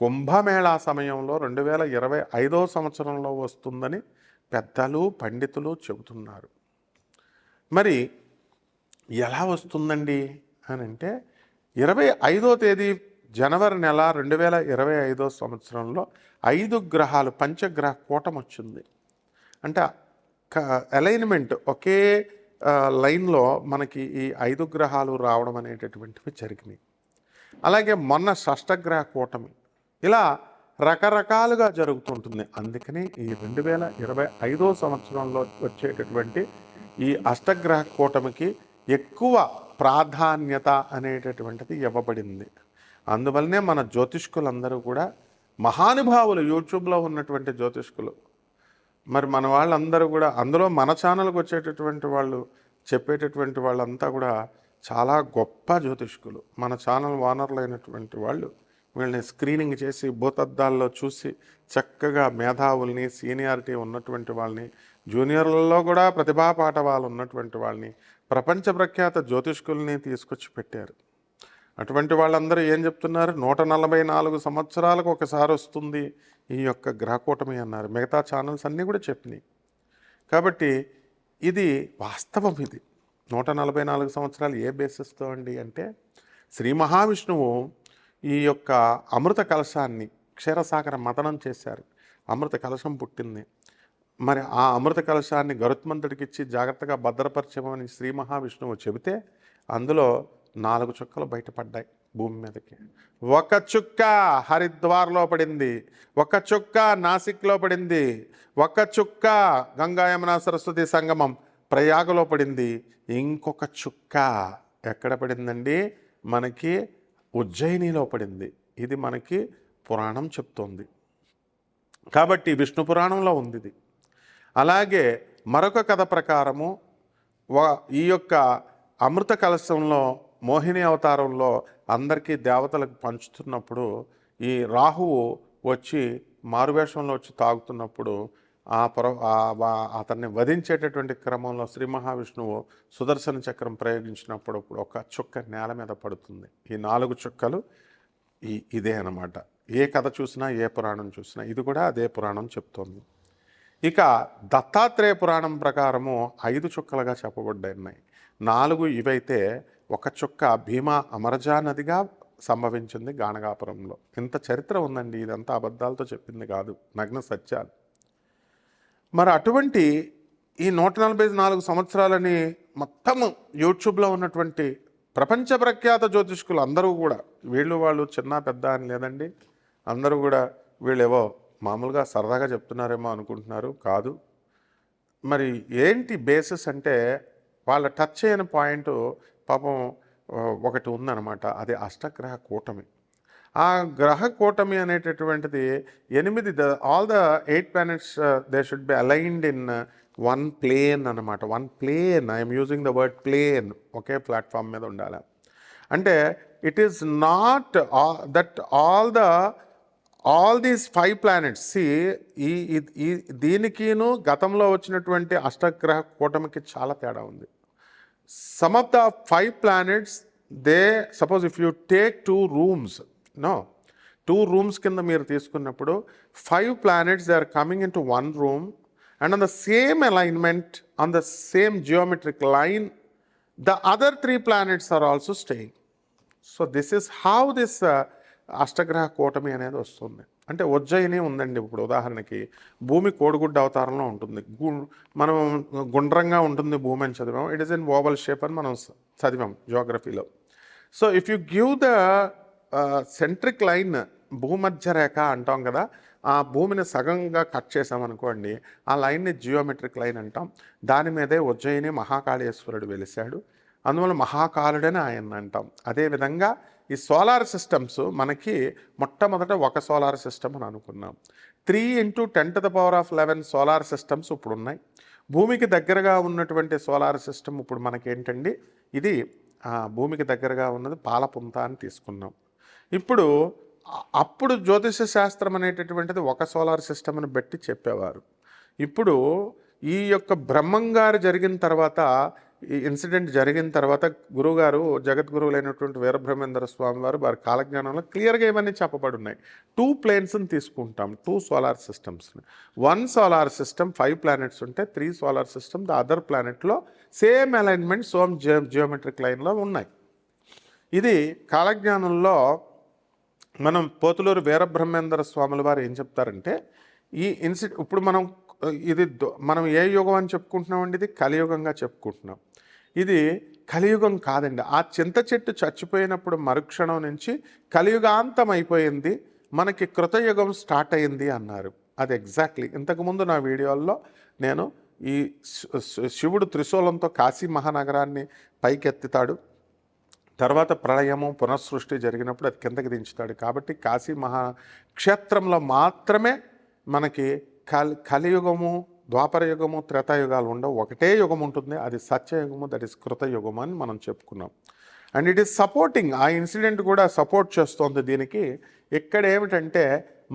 కుంభమేళా సమయంలో రెండు వేల ఇరవై ఐదో సంవత్సరంలో వస్తుందని పెద్దలు పండితులు చెబుతున్నారు. మరి ఎలా వస్తుందండి అని అంటే ఇరవై ఐదో తేదీ జనవరి నెల రెండు వేల ఇరవై ఐదో సంవత్సరంలో ఐదు గ్రహాలు పంచగ్రహ కూటం వచ్చింది. అంటే అలైన్మెంట్ ఒకే లైన్లో మనకి ఈ ఐదు గ్రహాలు రావడం అనేటటువంటివి జరిగినాయి. అలాగే మొన్న షష్టగ్రహ కూటమి ఇలా రకరకాలుగా జరుగుతుంటుంది. అందుకని ఈ రెండు వేల ఇరవై ఐదో సంవత్సరంలో వచ్చేటటువంటి ఈ అష్టగ్రహ కూటమికి ఎక్కువ ప్రాధాన్యత అనేటటువంటిది ఇవ్వబడింది. అందువల్లనే మన జ్యోతిష్కులందరూ కూడా మహానుభావులు యూట్యూబ్లో ఉన్నటువంటి జ్యోతిష్కులు. మరి మన వాళ్ళందరూ కూడా అందులో మన ఛానల్కి వచ్చేటటువంటి వాళ్ళు చెప్పేటటువంటి వాళ్ళంతా కూడా చాలా గొప్ప జ్యోతిష్కులు. మన ఛానల్ ఓనర్లు అయినటువంటి వాళ్ళు. వీళ్ళని స్క్రీనింగ్ చేసి భూతద్దాల్లో చూసి చక్కగా మేధావుల్ని సీనియారిటీ ఉన్నటువంటి వాళ్ళని జూనియర్లలో కూడా ప్రతిభా పాఠవాలు ఉన్నటువంటి వాళ్ళని ప్రపంచ ప్రఖ్యాత జ్యోతిష్కుల్ని తీసుకొచ్చి పెట్టారు. అటువంటి వాళ్ళందరూ ఏం చెప్తున్నారు? నూట నలభై నాలుగు సంవత్సరాలకు ఒకసారి వస్తుంది ఈ యొక్క గ్రహకూటమి అన్నారు. మిగతా ఛానల్స్ అన్నీ కూడా చెప్పినాయి. కాబట్టి ఇది వాస్తవం ఇది. నూట నలభై నాలుగు సంవత్సరాలు ఏ బేసిస్తో అండి అంటే శ్రీ మహావిష్ణువు ఈ యొక్క అమృత కలశాన్ని క్షీరసాగర మతనం చేశారు. అమృత కలశం పుట్టింది. మరి ఆ అమృత కలశాన్ని గరుత్మంతుడికి ఇచ్చి జాగ్రత్తగా భద్రపరచమని శ్రీ మహావిష్ణువు చెబితే అందులో నాలుగు చుక్కలు బయటపడ్డాయి భూమి మీదకి. ఒక చుక్క హరిద్వార్లో పడింది. ఒక చుక్క నాసిక్లో పడింది. ఒక చుక్క గంగాయమున సరస్వతి సంగమం ప్రయాగలో పడింది. ఇంకొక చుక్క ఎక్కడ పడిందండి? మనకి ఉజ్జయినిలో పడింది. ఇది మనకి పురాణం చెప్తోంది. కాబట్టి విష్ణు పురాణంలో ఉంది ఇది అలాగే మరొక కథ ప్రకారము ఈ యొక్క అమృత కలశంలో మోహిని అవతారంలో అందరికీ దేవతలకు పంచుతున్నప్పుడు ఈ రాహువు వచ్చి మారువేషంలో వచ్చి తాగుతున్నప్పుడు ఆ పొర అతన్ని వధించేటటువంటి క్రమంలో శ్రీ మహావిష్ణువు సుదర్శన చక్రం ప్రయోగించినప్పుడు ఒక చుక్క నేల మీద పడుతుంది. ఈ నాలుగు చుక్కలు ఈ ఇదే అన్నమాట. ఏ కథ చూసినా ఏ పురాణం చూసినా ఇది కూడా అదే పురాణం చెప్తోంది. ఇక దత్తాత్రేయ పురాణం ప్రకారము ఐదు చుక్కలుగా చెప్పబడ్డాయి ఉన్నాయి నాలుగు ఇవైతే ఒక చుక్క భీమా అమరజా నదిగా సంభవించింది గానగాపురంలో. ఇంత చరిత్ర ఉందండి ఇదంతా అబద్ధాలతో చెప్పింది కాదు. నగ్న సత్యాలు. మరి అటువంటి ఈ నూట నలభై నాలుగు సంవత్సరాలని మొత్తం యూట్యూబ్లో ఉన్నటువంటి ప్రపంచ ప్రఖ్యాత జ్యోతిష్కులు అందరూ కూడా వీళ్ళు వాళ్ళు చిన్న పెద్ద అని లేదండి అందరూ కూడా వీళ్ళేవో మామూలుగా సరదాగా చెప్తున్నారేమో అనుకుంటున్నారు కాదు. మరి ఏంటి బేసిస్ అంటే వాళ్ళ టచ్ చేయని పాయింట్ పాపం ఒకటి ఉందన్నమాట అది అష్టగ్రహ కూటమి. ఆ గ్రహ కూటమి అనేటటువంటిది ఎనిమిది the all the eight planets they should be aligned in one plane అనమాట one plane I'm using the word plane okay platform మీద ఉండాలి. అంటే it is not that all the all these five planets C ఈ ఈ- ఈ దీనికిను గతంలో వచ్చినటువంటి అష్టగ్రహ కూటమికి చాలా తేడా ఉంది. Some of the five planets they suppose if you take two rooms no two rooms కింద మీరు తీసుకున్నప్పుడు five planets they are coming into one room and on the same alignment on the same geometric line the other three planets are also staying so this is how this అష్టగ్రహ కూటమి అనేది వస్తుంది. అంటే ఉజ్జయిని ఉందండి ఇప్పుడు ఉదాహరణకి. భూమి కోడిగుడ్డ అవతారంలో ఉంటుంది. గు- మనం గుండ్రంగా ఉంటుంది భూమి అని చదివాం. It is in oval shape అని మనం చదివాం జియోగ్రఫీలో so if you give the centric line భూమధ్య రేఖ అంటాం కదా ఆ భూమిని సగంగా కట్ చేసామనుకోండి ఆ లైన్ని జియోమెట్రిక్ లైన్ అంటాం. దాని మీదే ఉజ్జయిని మహాకాళేశ్వరుడు వెలిశాడు. అందువల్ల మహాకాలుడని ఆయన అంటాం. అదేవిధంగా ఈ సోలార్ సిస్టమ్స్ మనకి మొట్టమొదట ఒక సోలార్ సిస్టమ్ అని అనుకున్నాం. Three into ten to the power of eleven solar systems ఇప్పుడు ఉన్నాయి భూమికి దగ్గరగా ఉన్నటువంటి సోలార్ సిస్టమ్ ఇప్పుడు మనకేంటండి? ఇది భూమికి దగ్గరగా ఉన్నది పాలపుంత అని తీసుకున్నాం. ఇప్పుడు అప్పుడు జ్యోతిష శాస్త్రం అనేటటువంటిది ఒక సోలార్ సిస్టమ్ని బట్టి చెప్పేవారు. ఇప్పుడు ఈ యొక్క బ్రహ్మంగారు జరిగిన తర్వాత ఈ ఇన్సిడెంట్ జరిగిన తర్వాత గురువుగారు జగద్గురువులైనటువంటి వీరబ్రహ్మేంద్ర స్వామి వారు వారి కాలజ్ఞానంలో క్లియర్గా ఇవన్నీ చెప్పబడి ఉన్నాయి టూ ప్లేన్స్ని తీసుకుంటాం two solar సిస్టమ్స్ని one solar system five planets ఉంటే three solar system the other ప్లానెట్లో same alignment some geo geometric లైన్లో ఉన్నాయి. ఇది కాలజ్ఞానంలో మనం పోతులూరు వీరబ్రహ్మేంద్ర స్వాముల వారు ఏం చెప్తారంటే ఈ ఇన్సి ఇప్పుడు మనం ఇది దొ- మనం ఏ యుగం అని చెప్పుకుంటున్నామండి? ఇది కలియుగంగా చెప్పుకుంటున్నాం. ఇది కలియుగం కాదండి. ఆ చింత చెట్టు చచ్చిపోయినప్పుడు మరుక్షణం నుంచి కలియుగాంతం అయిపోయింది మనకి కృతయుగం స్టార్ట్ అయింది అన్నారు. అది ఎగ్జాక్ట్లీ. ఇంతకుముందు నా వీడియోల్లో నేను ఈ శివుడు త్రిశూలంతో కాశీ మహానగరాన్ని పైకెత్తుతాడు. తర్వాత ప్రళయము పునఃసృష్టి జరిగినప్పుడు అది కిందకి దించుతాడు. కాబట్టి కాశీ మహా క్షేత్రంలో మాత్రమే మనకి కలి కలియుగము ద్వాపరయుగము త్రేతాయుగాలు ఉండవు. ఒకటే యుగం ఉంటుంది. అది సత్యయుగము దట్ ఇస్ కృతయుగము అని మనం చెప్పుకున్నాం. And it is supporting. ఆ ఇన్సిడెంట్ కూడా సపోర్ట్ చేస్తోంది దీనికి. ఇక్కడ ఏమిటంటే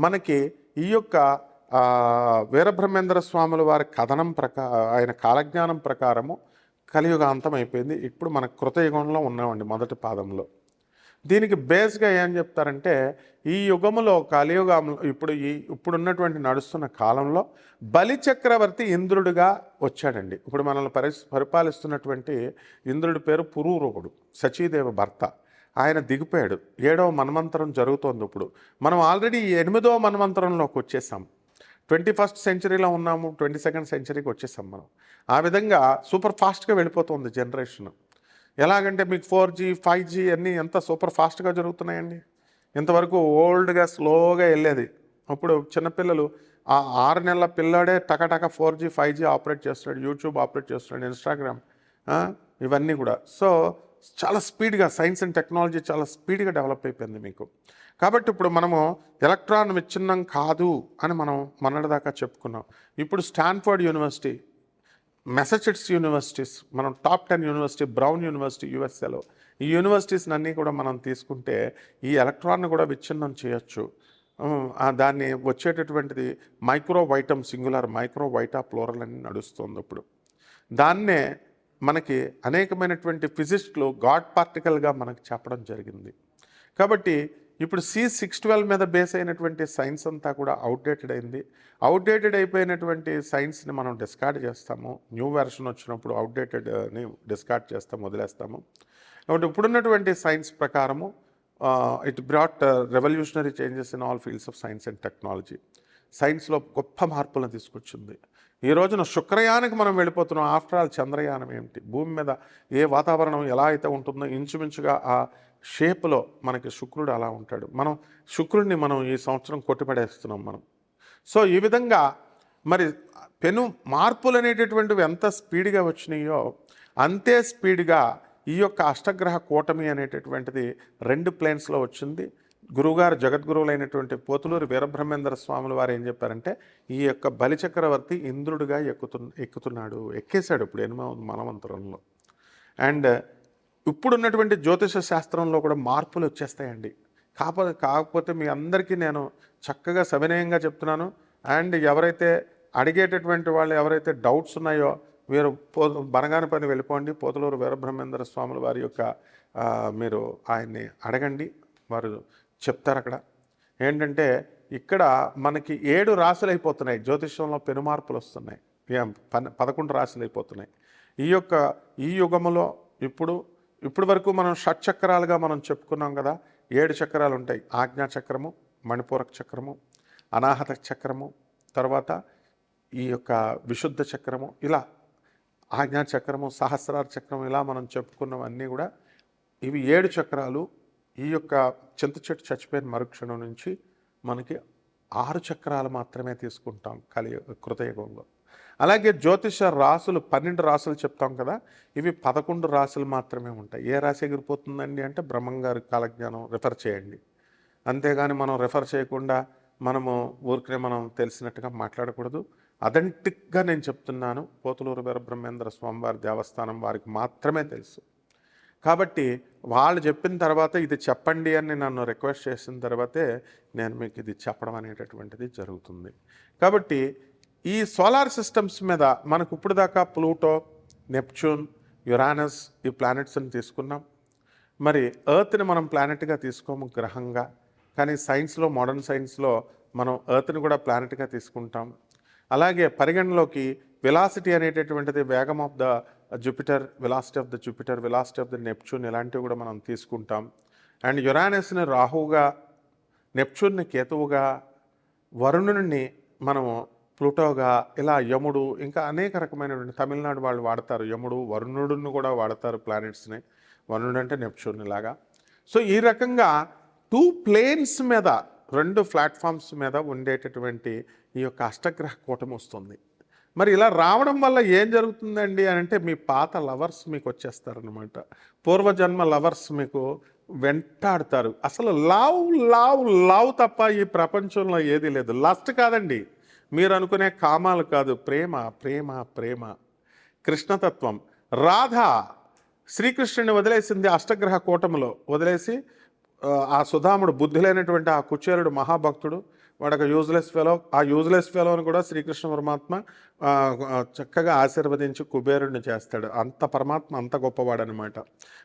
మనకి ఈ యొక్క వీరబ్రహ్మేంద్ర స్వాముల వారి కథనం ప్రకా ఆయన కాలజ్ఞానం ప్రకారము కలియుగాంతం అయిపోయింది ఇప్పుడు మన కృతయుగంలో ఉన్నామండి మొదటి పాదంలో. దీనికి బేస్గా ఏం చెప్తారంటే ఈ యుగములో కలియుగంలో ఇప్పుడు ఈ ఇప్పుడున్నటువంటి నడుస్తున్న కాలంలో బలిచక్రవర్తి ఇంద్రుడిగా వచ్చాడండి. ఇప్పుడు మనల్ని పరి పరిపాలిస్తున్నటువంటి ఇంద్రుడి పేరు పురూరవుడు సచీదేవ భర్త. ఆయన దిగిపోయాడు. ఏడవ మన్వంతరం జరుగుతోంది ఇప్పుడు. మనం ఆల్రెడీ ఎనిమిదవ మన్వంతరంలోకి వచ్చేసాం. ట్వంటీ ఫస్ట్ సెంచరీలో ఉన్నాము ట్వంటీ సెకండ్ సెంచరీకి వచ్చేసాం మనం. ఆ విధంగా సూపర్ ఫాస్ట్గా వెళ్ళిపోతుంది జనరేషన్. ఎలాగంటే మీకు ఫోర్ జీ ఫైవ్ జీ అన్నీ ఎంత సూపర్ ఫాస్ట్గా జరుగుతున్నాయండి? ఇంతవరకు ఓల్డ్గా స్లోగా వెళ్ళేది. ఇప్పుడు చిన్నపిల్లలు ఆ ఆరు నెలల పిల్లాడే టకటక four G five G operate చేస్తున్నాడు యూట్యూబ్ ఆపరేట్ చేస్తున్నాడు ఇన్స్టాగ్రామ్ ఇవన్నీ కూడా. సో చాలా స్పీడ్గా సైన్స్ అండ్ టెక్నాలజీ చాలా స్పీడ్గా డెవలప్ అయిపోయింది మీకు. కాబట్టి ఇప్పుడు మనము ఎలక్ట్రాన్ విచ్ఛిన్నం కాదు అని మనం మొన్నటిదాకా చెప్పుకున్నాం. ఇప్పుడు స్టాన్ఫర్డ్ యూనివర్సిటీ మెసచెట్స్ యూనివర్సిటీస్ మనం top ten university Brown university యూఎస్ఏలో ఈ యూనివర్సిటీస్ అన్నీ కూడా మనం తీసుకుంటే ఈ ఎలక్ట్రాన్ కూడా విచ్ఛిన్నం చేయొచ్చు. దాన్ని వచ్చేటటువంటిది micro vitum singular micro vita plural అని నడుస్తుంది ఇప్పుడు. దాన్నే మనకి అనేకమైనటువంటి ఫిజిస్ట్లు గాడ్ పార్టికల్గా మనకు చెప్పడం జరిగింది. కాబట్టి ఇప్పుడు సి సిక్స్ ట్వెల్వ్ మీద బేస్ అయినటువంటి సైన్స్ అంతా కూడా అవుట్డేటెడ్ అయింది. అవుట్డేటెడ్ అయిపోయినటువంటి సైన్స్ని మనం డిస్కార్డ్ చేస్తాము. న్యూ వెర్షన్ వచ్చినప్పుడు అవుట్డేటెడ్ని uh, డిస్కార్డ్ చేస్తాము వదిలేస్తాము. కాబట్టి ఇప్పుడున్నటువంటి సైన్స్ ప్రకారము it brought revolutionary changes in all fields of science and technology సైన్స్లో గొప్ప మార్పులను తీసుకొచ్చింది. ఈ రోజున శుక్రయానికి మనం వెళ్ళిపోతున్నాం. ఆఫ్టర్ ఆల్ చంద్రయానం ఏమిటి? భూమి మీద ఏ వాతావరణం ఎలా అయితే ఉంటుందో ఇంచుమించుగా ఆ షేప్లో మనకి శుక్రుడు అలా ఉంటాడు. మనం శుక్రుడిని మనం ఈ సంవత్సరం కొట్టిపడేస్తున్నాం మనం. సో ఈ విధంగా మరి పెను మార్పులు అనేటటువంటివి ఎంత స్పీడ్గా వచ్చినాయో అంతే స్పీడ్గా ఈ యొక్క అష్టగ్రహ కూటమి అనేటటువంటిది రెండు ప్లేన్స్లో వచ్చింది. గురువుగారు జగద్గురువులైనటువంటి పోతులూరు వీరబ్రహ్మేంద్ర స్వాముల వారు ఏం చెప్పారంటే ఈ యొక్క బలిచక్రవర్తి ఇంద్రుడిగా ఎక్కుతు ఎక్కుతున్నాడు. ఎక్కేశాడు ఇప్పుడు ఎనిమిది మనమంతరంలో అండ్ ఇప్పుడున్నటువంటి జ్యోతిష శాస్త్రంలో కూడా మార్పులు వచ్చేస్తాయండి. కాకపోతే కాకపోతే మీ అందరికీ నేను చక్కగా సవినయంగా చెప్తున్నాను. అండ్ ఎవరైతే అడిగేటటువంటి వాళ్ళు ఎవరైతే డౌట్స్ ఉన్నాయో మీరు పో బనగాని పని వెళ్ళిపోండి. పోతలూరు వీరబ్రహ్మేంద్ర స్వాముల వారి యొక్క మీరు ఆయన్ని అడగండి. వారు చెప్తారు అక్కడ. ఏంటంటే ఇక్కడ మనకి ఏడు రాసులు అయిపోతున్నాయి. జ్యోతిష్యంలో పెనుమార్పులు వస్తున్నాయి. ఏం పదకొండు రాశులు అయిపోతున్నాయి. ఈ యొక్క ఈ యుగములో ఇప్పుడు ఇప్పుడు వరకు మనం షట్చక్రాలుగా మనం చెప్పుకున్నాం కదా ఏడు చక్రాలు ఉంటాయి ఆజ్ఞా చక్రము మణిపూరక చక్రము అనాహత చక్రము తర్వాత ఈ యొక్క విశుద్ధ చక్రము ఇలా ఆజ్ఞా చక్రము సహస్రార చక్రం ఇలా మనం చెప్పుకున్నవన్నీ కూడా ఇవి ఏడు చక్రాలు. ఈ యొక్క చింత చెట్టు చచ్చిపోయిన మరుక్షణం నుంచి మనకి ఆరు చక్రాలు మాత్రమే తీసుకుంటాం కలి కృతయుగంలో. అలాగే జ్యోతిష రాసులు పన్నెండు రాసులు చెప్తాం కదా ఇవి పదకొండు రాసులు మాత్రమే ఉంటాయి. ఏ రాశి ఎగిరిపోతుందండి అంటే బ్రహ్మంగారి కాలజ్ఞానం రిఫర్ చేయండి. అంతేగాని మనం రిఫర్ చేయకుండా మనము ఊరికనే మనం తెలిసినట్టుగా మాట్లాడకూడదు. అథెంటిక్గా నేను చెప్తున్నాను పోతులూరు వీరబ్రహ్మేంద్ర స్వామివారి దేవస్థానం వారికి మాత్రమే తెలుసు. కాబట్టి వాళ్ళు చెప్పిన తర్వాత ఇది చెప్పండి అని నన్ను రిక్వెస్ట్ చేసిన తర్వాతే నేను మీకు ఇది చెప్పడం అనేటటువంటిది జరుగుతుంది. కాబట్టి ఈ సోలార్ సిస్టమ్స్ మీద మనకు ఇప్పుడు దాకా ప్లూటో నెప్చ్యూన్ యురానస్ ఈ ప్లానెట్స్ని తీసుకున్నాం. మరి ఎర్త్ని మనం ప్లానెట్గా తీసుకోము గ్రహంగా కానీ సైన్స్లో మోడర్న్ సైన్స్లో మనం ఎర్త్ని కూడా ప్లానెట్గా తీసుకుంటాం. అలాగే పరిగణలోకి వెలాసిటీ అనేటటువంటిది వేగం of the Jupiter velocity of the Jupiter velocity of the Neptune ఇలాంటివి కూడా మనం తీసుకుంటాం. అండ్ యురానస్ని రాహువుగా నెప్చ్యూన్ని కేతువుగా వరుణుని మనము ప్లూటోగా ఇలా యముడు ఇంకా అనేక రకమైనటువంటి తమిళనాడు వాళ్ళు వాడతారు. యముడు వరుణుడును కూడా వాడతారు ప్లానెట్స్ని. వరుణుడు అంటే నెప్చ్యూన్ లాగా. సో ఈ రకంగా టూ ప్లేన్స్ మీద రెండు ప్లాట్ఫామ్స్ మీద ఉండేటటువంటి ఈ యొక్క అష్టగ్రహ కూటమి వస్తుంది. మరి ఇలా రావడం వల్ల ఏం జరుగుతుందండి అని అంటే మీ పాత లవర్స్ మీకు వచ్చేస్తారనమాట పూర్వజన్మ లవర్స్ మీకు వెంటాడతారు. అసలు లవ్ లవ్ లవ్ తప్ప ఈ ప్రపంచంలో ఏది లేదు. లస్ట్ కాదండి. మీరు అనుకునే కామాలు కాదు. ప్రేమ ప్రేమ ప్రేమ. కృష్ణతత్వం. రాధ శ్రీకృష్ణుని వదిలేసింది అష్టగ్రహ కూటమిలో. వదిలేసి ఆ, సుధాముడు బుద్ధి లేనటువంటి ఆ కుచేరుడు మహాభక్తుడు. వాడు ఒక యూజ్లెస్ ఫెలో ఆ యూజ్లెస్ ఫెలోని కూడా శ్రీకృష్ణ పరమాత్మ చక్కగా ఆశీర్వదించి కుబేరుణ్ణి చేస్తాడు. అంత పరమాత్మ అంత గొప్పవాడు అనమాట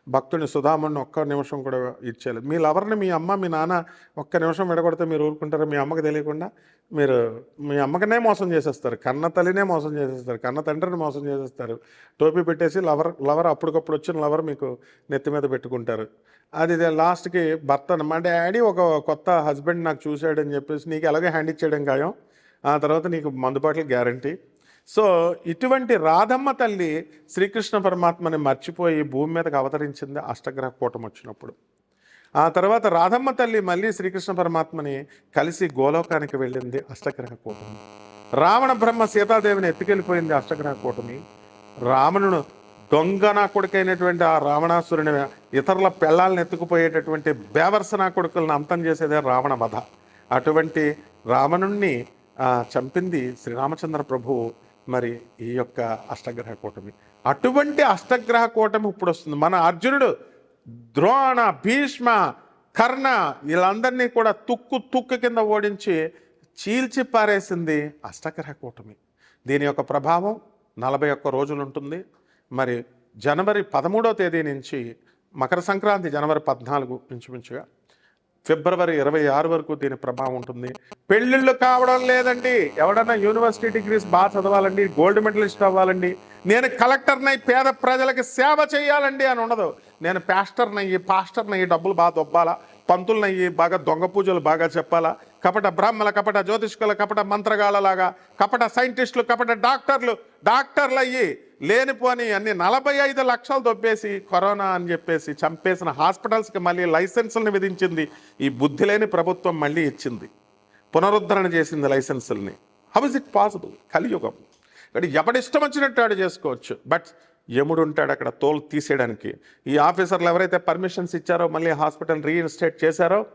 భక్తుని సుధాముడిని ఒక్క నిమిషం కూడా ఇచ్చేయాలి మీ లవర్ని మీ అమ్మ మీ నాన్న ఒక్క నిమిషం విడగొడితే మీరు ఊరుకుంటారు? మీ అమ్మకి తెలియకుండా మీరు మీ అమ్మకనే మోసం చేసేస్తారు. కన్న తల్లినే మోసం చేసేస్తారు. కన్న తండ్రిని మోసం చేసేస్తారు. టోపీ పెట్టేసి లవర్ లవర్ అప్పటికప్పుడు వచ్చిన లవర్ మీకు నెత్తి మీద పెట్టుకుంటారు. అది లాస్ట్కి భర్త మా డాడీ ఒక కొత్త హస్బెండ్ నాకు చూశాడని చెప్పేసి నీకు ఎలాగో హ్యాండ్ ఇచ్చేయడం ఖాయం. ఆ తర్వాత నీకు మందుబాటలు గ్యారంటీ. సో ఇటువంటి రాధమ్మ తల్లి శ్రీకృష్ణ పరమాత్మని మర్చిపోయి భూమి మీదకి అవతరించింది అష్టగ్రహ కూటం వచ్చినప్పుడు. ఆ తర్వాత రాధమ్మ తల్లి మళ్ళీ శ్రీకృష్ణ పరమాత్మని కలిసి గోలోకానికి వెళ్ళింది అష్టగ్రహ కూటమి. రావణ బ్రహ్మ సీతాదేవిని ఎత్తుకెళ్ళిపోయింది అష్టగ్రహ కూటమి. రావణుడు దొంగ కొడుకైనటువంటి ఆ రావణాసురుని ఇతరుల పెళ్ళాలను ఎత్తుకుపోయేటటువంటి బేవర్స నా కొడుకులను అంతం చేసేదే రావణ వధ. అటువంటి రావణుణ్ణి చంపింది శ్రీరామచంద్ర ప్రభువు. మరి ఈ యొక్క అష్టగ్రహ కూటమి. అటువంటి అష్టగ్రహ కూటమి ఇప్పుడు వస్తుంది మన అర్జునుడు ద్రోణ భీష్మ కర్ణ వీళ్ళందరినీ కూడా తుక్కు తుక్కు కింద ఓడించి చీల్చి పారేసింది అష్టగ్రహ కూటమి. దీని యొక్క ప్రభావం నలభై ఒక్క రోజులు ఉంటుంది మరి జనవరి పదమూడో తేదీ నుంచి మకర సంక్రాంతి జనవరి పద్నాలుగు ఇంచుమించుగా. ఫిబ్రవరి ఇరవై ఆరు వరకు దీని ప్రభావం ఉంటుంది. పెళ్ళిళ్ళు కావడం లేదండి. ఎవడన్నా యూనివర్సిటీ డిగ్రీస్ బాగా చదవాలండి గోల్డ్ మెడలిస్ట్ అవ్వాలండి నేను కలెక్టర్నై పేద ప్రజలకు సేవ చేయాలండి అని ఉండదు. నేను ప్యాస్టర్నయ్యి పాస్టర్నయ్యి డబ్బులు బాగా దొబ్బాలా పంతులనయ్యి బాగా దొంగ పూజలు బాగా చెప్పాలా కపట బ్రాహ్మల కపట జ్యోతిష్కుల కపట మంత్రగాళ్ళలాగా కపట సైంటిస్టులు కపట డాక్టర్లు డాక్టర్లు అయ్యి లేనిపోని అన్ని నలభై ఐదు లక్షలు దొబ్బేసి కరోనా అని చెప్పేసి చంపేసిన హాస్పిటల్స్కి మళ్ళీ లైసెన్సులను విధించింది. ఈ బుద్ధి లేని ప్రభుత్వం మళ్ళీ ఇచ్చింది. పునరుద్ధరణ చేసింది లైసెన్సుల్ని. హౌ ఇస్ ఇట్ పాసిబుల్ కలియుగం. ఇక్కడ ఎవడిష్టం వచ్చినట్టు ఆడు చేసుకోవచ్చు. బట్ యముడు ఉంటాడు అక్కడ తోలు తీసేయడానికి. ఈ ఆఫీసర్లు ఎవరైతే పర్మిషన్స్ ఇచ్చారో మళ్ళీ హాస్పిటల్ రీఇన్స్టేట్ చేశారో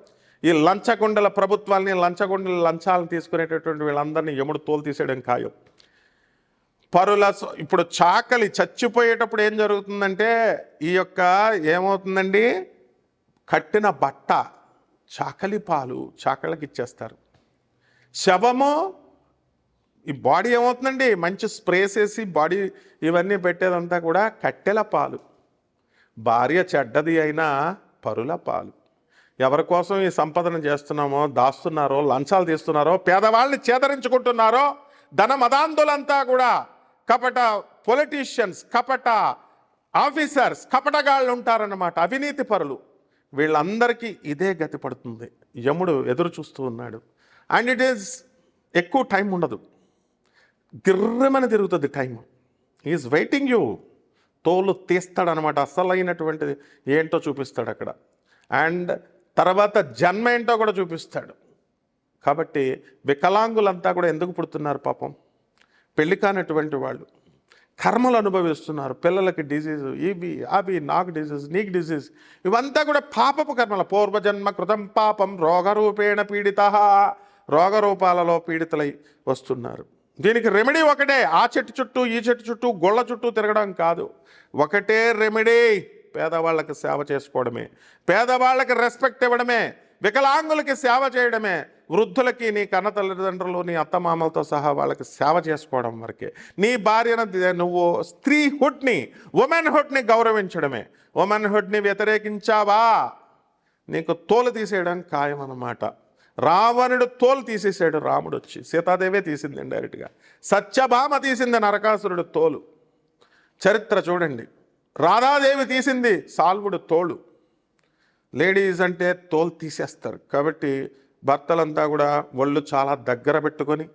ఈ లంచగొండల ప్రభుత్వాల్ని లంచగొండల లంచాలను తీసుకునేటటువంటి వీళ్ళందరినీ యముడు తోలు తీసేయడం ఖాయం. పరుల ఇప్పుడు చాకలి చచ్చిపోయేటప్పుడు ఏం జరుగుతుందంటే ఈ యొక్క ఏమవుతుందండి? కట్టిన బట్ట చాకలి పాలు చాకలికి ఇచ్చేస్తారు. శవము ఈ బాడీ ఏమవుతుందండి? మంచి స్ప్రేస్ వేసి బాడీ ఇవన్నీ పెట్టేదంతా కూడా కట్టెల పాలు. భార్య చెడ్డది అయినా పరుల పాలు. ఎవరి కోసం ఈ సంపదన చేస్తున్నామో దాస్తున్నారో లంచాలు తీస్తున్నారో పేదవాళ్ళని చేదరించుకుంటున్నారో ధన మదాంధులంతా కూడా కపట పొలిటీషియన్స్ కపట ఆఫీసర్స్ కపటగాళ్ళు ఉంటారన్నమాట. అవినీతి పరులు. వీళ్ళందరికీ ఇదే గతి పడుతుంది. యముడు ఎదురు చూస్తూ ఉన్నాడు. అండ్ ఇట్ ఈస్ ఎక్కువ టైం ఉండదు. గిర్రమని తిరుగుతుంది టైం ఈజ్ వెయిటింగ్ యూ తోలు తీస్తాడనమాట అసలైనటువంటిది ఏంటో చూపిస్తాడు అక్కడ. అండ్ తర్వాత జన్మ ఏంటో కూడా చూపిస్తాడు. కాబట్టి వికలాంగులంతా కూడా ఎందుకు పుడుతున్నారు పాపం? పెళ్ళి కానటువంటి వాళ్ళు కర్మలు అనుభవిస్తున్నారు. పిల్లలకి డిజీజ్ ఇవి అవి నాకు డిజీజ్ నీకు డిజీజ్ ఇవంతా కూడా పాపపు కర్మల. పూర్వజన్మ కృతం పాపం రోగరూపేణ పీడిత. రోగరూపాలలో పీడితులై వస్తున్నారు. దీనికి రెమెడీ ఒకటే. ఆ చెట్టు చుట్టూ ఈ చెట్టు చుట్టూ గొళ్ళ చుట్టూ తిరగడం కాదు. ఒకటే రెమెడీ పేదవాళ్ళకి సేవ చేసుకోవడమే. పేదవాళ్ళకి రెస్పెక్ట్ ఇవ్వడమే. వికలాంగులకి సేవ చేయడమే. వృద్ధులకి నీ కన్న తల్లిదండ్రులు నీ అత్తమామలతో సహా వాళ్ళకి సేవ చేసుకోవడం వరకే. నీ భార్యను నువ్వు స్త్రీహుడ్ని ఉమెన్హుడ్ని గౌరవించడమే. ఉమెన్హుడ్ని వ్యతిరేకించావా? నీకు తోలు తీసేయడం ఖాయం అన్నమాట రావణుడు తోలు తీసేసాడు రాముడు వచ్చి. సీతాదేవే తీసింది డైరెక్ట్గా సత్యభామ తీసింది నరకాసురుడు తోలు. చరిత్ర చూడండి. రాధాదేవి తీసింది సాల్వుడు తోలు. లేడీస్ అంటే తోలు తీసేస్తారు. కాబట్టి భర్తలంతా కూడా ఒళ్ళు చాలా దగ్గర పెట్టుకొని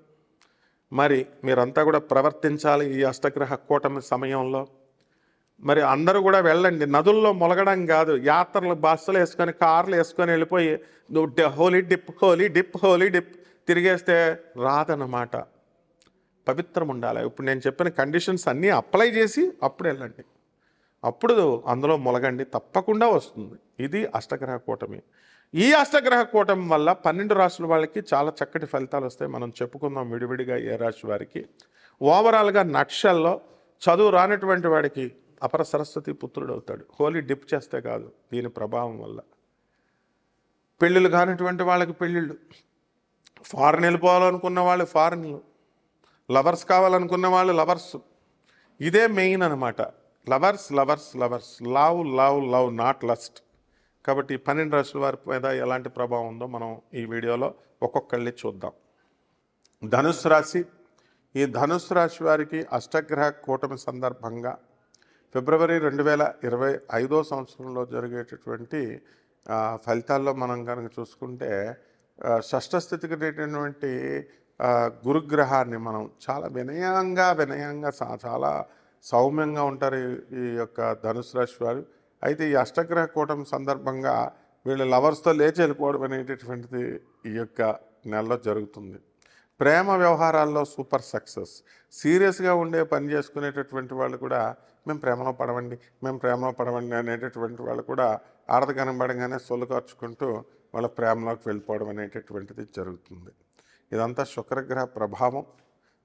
మరి మీరంతా కూడా ప్రవర్తించాలి ఈ అష్టగ్రహ కూటమి సమయంలో. మరి అందరూ కూడా వెళ్ళండి. నదుల్లో మొలగడం కాదు. యాత్రలు బస్సులు వేసుకొని కార్లు వేసుకొని వెళ్ళిపోయి నువ్వు holy dip holy dip holy dip తిరిగేస్తే రాదన్నమాట. పవిత్రం ఉండాలి ఇప్పుడు నేను చెప్పిన కండిషన్స్ అన్నీ అప్లై చేసి అప్పుడు వెళ్ళండి. అప్పుడు అందులో మొలగండి. తప్పకుండా వస్తుంది. ఇది అష్టగ్రహ కూటమి. ఈ అష్టగ్రహ కూటమి వల్ల పన్నెండు రాశుల వాళ్ళకి చాలా చక్కటి ఫలితాలు వస్తాయి. మనం చెప్పుకుందాం విడివిడిగా ఏ రాశి వారికి. ఓవరాల్గా నక్షల్లో చదువు రానటువంటి వాడికి అపర సరస్వతి పుత్రుడు అవుతాడు. హోలీ డిప్ చేస్తే కాదు దీని ప్రభావం వల్ల. పెళ్ళిళ్ళు కానటువంటి వాళ్ళకి పెళ్ళిళ్ళు. ఫారెన్ వెళ్ళిపోవాలనుకున్న వాళ్ళు ఫారెన్లు లవర్స్ కావాలనుకున్న వాళ్ళు లవర్స్ ఇదే మెయిన్ అనమాట lovers lovers lovers love love love not lust కాబట్టి పన్నెండు రాశుల వారి మీద ఎలాంటి ప్రభావం ఉందో మనం ఈ వీడియోలో ఒక్కొక్కళ్ళని చూద్దాం. ధనుసు రాశి. ఈ ధనుసు రాశి వారికి అష్టగ్రహ కూటమి సందర్భంగా ఫిబ్రవరి రెండు వేల ఇరవై ఐదో సంవత్సరంలో జరిగేటటువంటి ఫలితాల్లో మనం కనుక చూసుకుంటే షష్ఠస్థితికి షష్ఠ అనేటటువంటి గురుగ్రహాన్ని మనం చాలా వినయంగా వినయంగా చాలా సౌమ్యంగా ఉంటారు ఈ- ఈ యొక్క ధనుసు రాశి వారు. అయితే ఈ అష్టగ్రహ కూటమి సందర్భంగా వీళ్ళు లవర్స్తో లేచి వెళ్ళిపోవడం అనేటటువంటిది ఈ యొక్క నెలలో జరుగుతుంది. ప్రేమ వ్యవహారాల్లో సూపర్ సక్సెస్. సీరియస్గా ఉండే పని చేసుకునేటటువంటి వాళ్ళు కూడా మేము ప్రేమలో పడవండి మేము ప్రేమలో పడవండి అనేటటువంటి వాళ్ళు కూడా ఆడద కనబడంగానే చొల్లుకర్చుకుంటూ వాళ్ళ ప్రేమలోకి వెళ్ళిపోవడం అనేటటువంటిది జరుగుతుంది. ఇదంతా శుక్రగ్రహ ప్రభావం.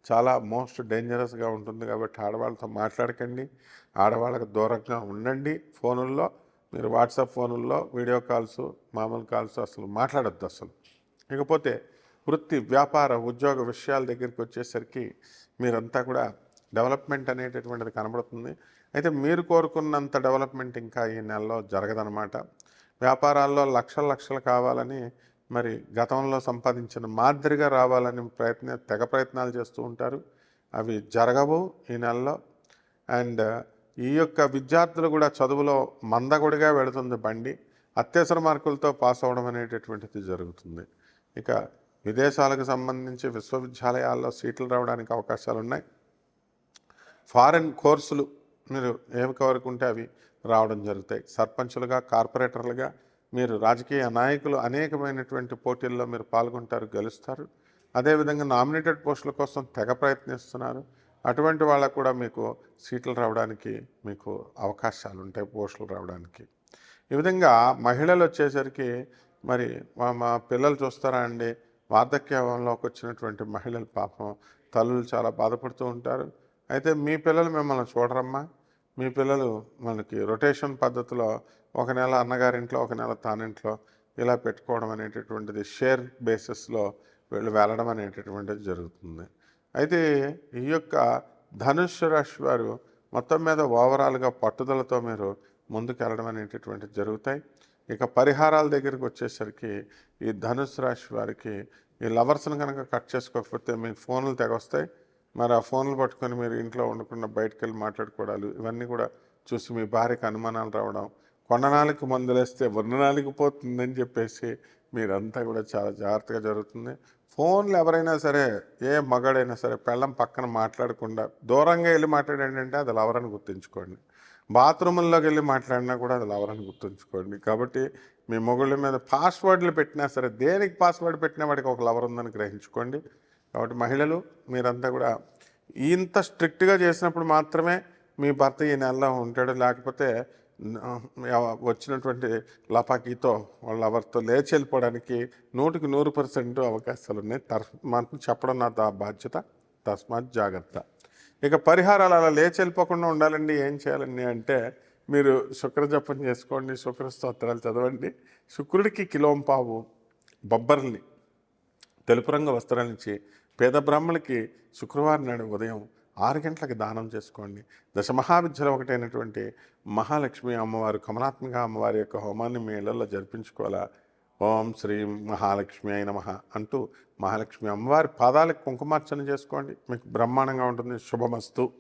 చాలా మోస్ట్ డేంజరస్గా ఉంటుంది కాబట్టి ఆడవాళ్ళతో మాట్లాడకండి. ఆడవాళ్ళకు దూరంగా ఉండండి ఫోనుల్లో. మీరు వాట్సాప్ ఫోనుల్లో వీడియో కాల్స్ మామూలు కాల్స్ అసలు మాట్లాడొద్దు అసలు. ఇకపోతే వృత్తి వ్యాపార ఉద్యోగ విషయాల దగ్గరికి వచ్చేసరికి మీరంతా కూడా డెవలప్మెంట్ అనేటటువంటిది కనబడుతుంది. అయితే మీరు కోరుకున్నంత డెవలప్మెంట్ ఇంకా ఈ నెలలో జరగదనమాట వ్యాపారాల్లో లక్షల లక్షలు కావాలని మరి గతంలో సంపాదించిన మాదిరిగా రావాలని ప్రయత్న తెగ ప్రయత్నాలు చేస్తూ ఉంటారు. అవి జరగవు ఈ నెలలో. అండ్ ఈ యొక్క విద్యార్థులు కూడా చదువులో మందగుడిగా వెళుతుంది బండి. అత్యవసర మార్కులతో పాస్ అవడం అనేటటువంటిది జరుగుతుంది. ఇక విదేశాలకు సంబంధించి విశ్వవిద్యాలయాల్లో సీట్లు రావడానికి అవకాశాలు ఉన్నాయి. ఫారెన్ కోర్సులు మీరు ఏమి కోరుకుంటే అవి రావడం జరుగుతాయి. సర్పంచులుగా కార్పొరేటర్లుగా మీరు రాజకీయ నాయకులు అనేకమైనటువంటి పోటీల్లో మీరు పాల్గొంటారు గెలుస్తారు. అదేవిధంగా నామినేటెడ్ పోస్టుల కోసం తెగ ప్రయత్నిస్తున్నారు. అటువంటి వాళ్ళకు కూడా మీకు సీట్లు రావడానికి మీకు అవకాశాలు ఉంటాయి పోస్టులు రావడానికి. ఈ విధంగా మహిళలు వచ్చేసరికి మరి మా మా పిల్లలు చూస్తారా అండి? వార్ధక్యంలోకి వచ్చినటువంటి మహిళలు పాపం తల్లులు చాలా బాధపడుతూ ఉంటారు. అయితే మీ పిల్లలు మిమ్మల్ని చూడరమ్మా? మీ పిల్లలు మనకి రొటేషన్ పద్ధతిలో ఒక నెల అన్నగారింట్లో ఒక నెల తానింట్లో ఇలా పెట్టుకోవడం అనేటటువంటిది షేర్ బేసిస్లో వీళ్ళు వెళ్ళడం అనేటటువంటిది జరుగుతుంది. అయితే ఈ యొక్క ధనుష్ రాశి వారు మొత్తం మీద ఓవరాల్గా పట్టుదలతో మీరు ముందుకెళ్ళడం అనేటటువంటిది జరుగుతాయి. ఇక పరిహారాల దగ్గరికి వచ్చేసరికి ఈ ధనుస్సు రాశి వారికి ఈ లవర్స్ని కనుక కట్ చేసుకోకపోతే మీకు ఫోన్లు తెగొస్తాయి. మరి ఆ ఫోన్లు పట్టుకొని మీరు ఇంట్లో ఉండకుండా బయటకు వెళ్ళి మాట్లాడుకోవడాలు ఇవన్నీ కూడా చూసి మీ భార్యకు అనుమానాలు రావడం కొండనాలకు మందులేస్తే వర్ణనాలకు పోతుందని చెప్పేసి మీరంతా కూడా చాలా జాగ్రత్తగా జరుగుతుంది. ఫోన్లు ఎవరైనా సరే ఏ మగాడైనా సరే పెళ్ళం పక్కన మాట్లాడకుండా దూరంగా వెళ్ళి మాట్లాడండి అది లవరని గుర్తుంచుకోండి. బాత్రూముల్లోకి వెళ్ళి మాట్లాడినా కూడా అది లవరని గుర్తుంచుకోండి. కాబట్టి మీ మొగుళ్ళ మీద పాస్వర్డ్లు పెట్టినా సరే దేనికి పాస్వర్డ్ పెట్టినా వాడికి ఒక లవర్ ఉందని గ్రహించుకోండి. కాబట్టి మహిళలు మీరంతా కూడా ఇంత స్ట్రిక్ట్గా చేసినప్పుడు మాత్రమే మీ భర్త ఈ నెలలో ఉంటాడు. లేకపోతే వచ్చినటువంటి లపాకీతో వాళ్ళ ఎవరితో లేచి వెళ్ళిపోవడానికి నూటికి నూరు పర్సెంట్ అవకాశాలు ఉన్నాయి. తస్మాత్ చెప్పడం నా బాధ్యత. తస్మాత్ జాగ్రత్త. ఇక పరిహారాలు అలా లేచి వెళ్ళిపోకుండా ఉండాలండి. ఏం చేయాలండి అంటే మీరు శుక్ర జపం చేసుకోండి శుక్ర స్తోత్రాలు చదవండి. శుక్రుడికి కిలోంపావు బొబ్బర్ని తెలుపు రంగు వస్త్రాలు ఇచ్చి పేద బ్రాహ్మణులకి శుక్రవారం నాడు ఉదయం ఆరు గంటలకు దానం చేసుకోండి. దశ మహావిద్యలో ఒకటైనటువంటి మహాలక్ష్మి అమ్మవారు కమలాత్మిక అమ్మవారి యొక్క హోమాన్ని మీ ఇళ్ళలో జరిపించుకోవాలా? ఓం శ్రీ మహాలక్ష్మి అయిన మహా అంటూ మహాలక్ష్మి అమ్మవారి పాదాలకు కుంకుమార్చన చేసుకోండి. మీకు బ్రహ్మాండంగా ఉంటుంది. శుభమస్తు.